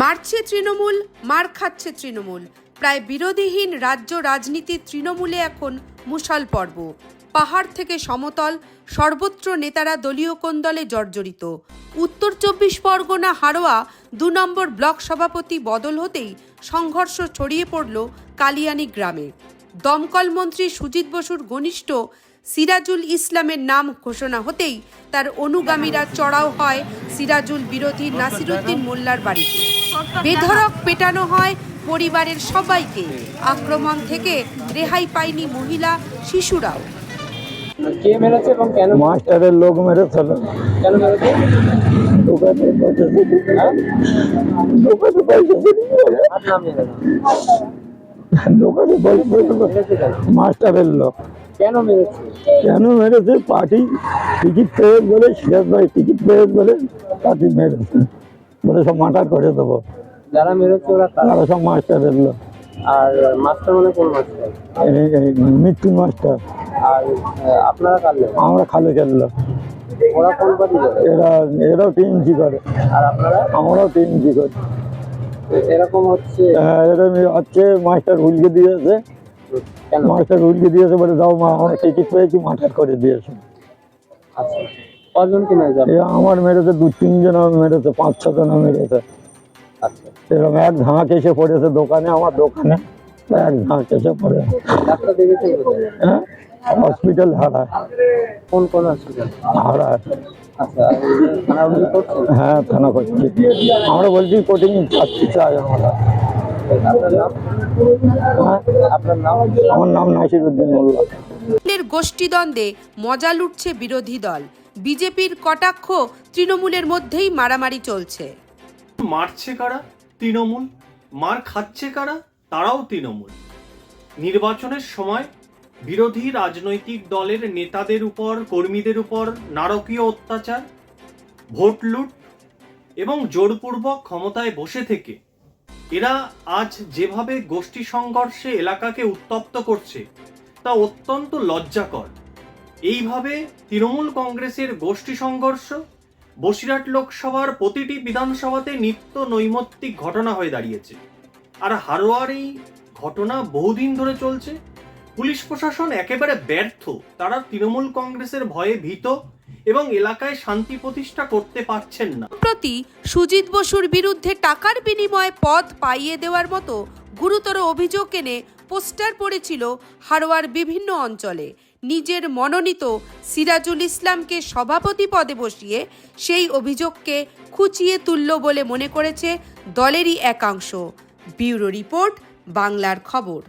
মারছে তৃণমূল, মার খাচ্ছে তৃণমূল। প্রায় বিরোধীহীন রাজ্য রাজনীতির তৃণমূলে এখন মুশাল পর্ব। পাহাড় থেকে সমতল, সর্বত্র নেতারা দলীয় কোন্দলে জর্জরিত। উত্তর চব্বিশ পরগনা হারোয়া দু নম্বর ব্লক সভাপতি বদল হতেই সংঘর্ষ ছড়িয়ে পড়ল কালিয়ানি গ্রামে। দমকল মন্ত্রী সুজিত বসুর ঘনিষ্ঠ সিরাজুল ইসলামের নাম ঘোষণা হতেই তার অনুগামীরা চড়াও হয় সিরাজুল বিরোধী নাসিরুদ্দিন মোল্লার বাড়িতে। বেধড়ক পেটানো হয় পরিবারের সবাইকে। আক্রমণ থেকে রেহাই পায়নি মহিলা শিশুরাও। কে মেরেছে এবং কেন? মাস্টারের লোক মেরে ফেলো কেন মেরেছে? দোকানে। হ্যাঁ? দোকানে পয়সা দোকানে পয়সা মাস্টারের লোক। কেন মেরেছে? কেন মেরেছে? পার্টি টিকিট পেয়ে বলে সিরাজ ভাই টিকিট পেয়ে বলে পার্টি মেরেছে। বলে সব মার্টার করে দেবো। যারা মেরেছে ওরা তারা সব মাস্টারের লোক আর মাস্টার মানে কোন মাস্টার? মৃত্যু মাস্টার। আর আপনারা কার আমরা খালে খেললাম ওরা কোন পার্টি এরা এরাও টিএমসি করে। আর আপনারা? আমরাও টিএমসি করি। এরকম হচ্ছে? হ্যাঁ, এরম হচ্ছে মাস্টার উলকে দিয়েছে। মাস্টার উলকে দিয়েছে বলে দাও মা আমরা টিকিট পেয়েছি মাঠার করে দিয়েছে। আচ্ছা। কজনকে মেরেছে এ আমার মেরেছে দু তিনজন মেরেছে পাঁচ ছ জন মেরেছে। আচ্ছা। এরকম এক ঝাঁক এসে পড়েছে দোকানে আমার দোকানে এক ঝাঁক এসে পড়ে। ডাক্তার দেখেছেন হ্যাঁ? হসপিটাল হারায় কোন কোন হসপিটাল? হারায় আচ্ছা হ্যাঁ থানা করছি। আমরা বলছি কোটিং চাচ্ছি চাই আমরা। হ্যাঁ? আমার নাম নাসির উদ্দিন মোল্লা। গোষ্ঠীদ্বন্দ্বে মজা লুটছে বিরোধী দল। বিজেপির কটাক্ষ তৃণমূলের মধ্যেই মারামারি চলছে। মারছে কারা? তৃণমূল। মার খাচ্ছে কারা? তারাও তৃণমূল। নির্বাচনের সময় বিরোধী রাজনৈতিক দলের নেতাদের উপর, কর্মীদের উপর নারকীয় অত্যাচার, ভোট লুট এবং জোরপূর্বক ক্ষমতায় বসে থেকে এরা আজ যেভাবে গোষ্ঠী সংঘর্ষে এলাকাকে উত্তপ্ত করছে, তা অত্যন্ত লজ্জাকর। এইভাবে তৃণমূল কংগ্রেসের গোষ্ঠী সংঘর্ষ, বসিরহাট লোকসভার প্রতিটি বিধানসভাতে নিত্য নৈমিত্তিক ঘটনা হয়ে দাঁড়িয়েছে। আর হারোয়ার এই ঘটনা বহুদিন ধরে চলছে। পুলিশ প্রশাসন একেবারে ব্যর্থ। তারা তৃণমূল কংগ্রেসের ভয়ে ভীত এবং এলাকায় শান্তি প্রতিষ্ঠা করতে পারছেন না। প্রতি সুজিত বসুর বিরুদ্ধে টাকার বিনিময়ে পদ পাইয়ে দেওয়ার মতো গুরুতর অভিযোগ এনে পোস্টার পড়েছিল হারোয়ার বিভিন্ন অঞ্চলে। নিজের মনোনীত সিরাজুল ইসলামকে সভাপতি পদে বসিয়ে সেই অভিযোগকে খুচিয়ে তুলল বলে মনে করেছে দলেরই একাংশ। ব্যুরো রিপোর্ট, বাংলার খবর।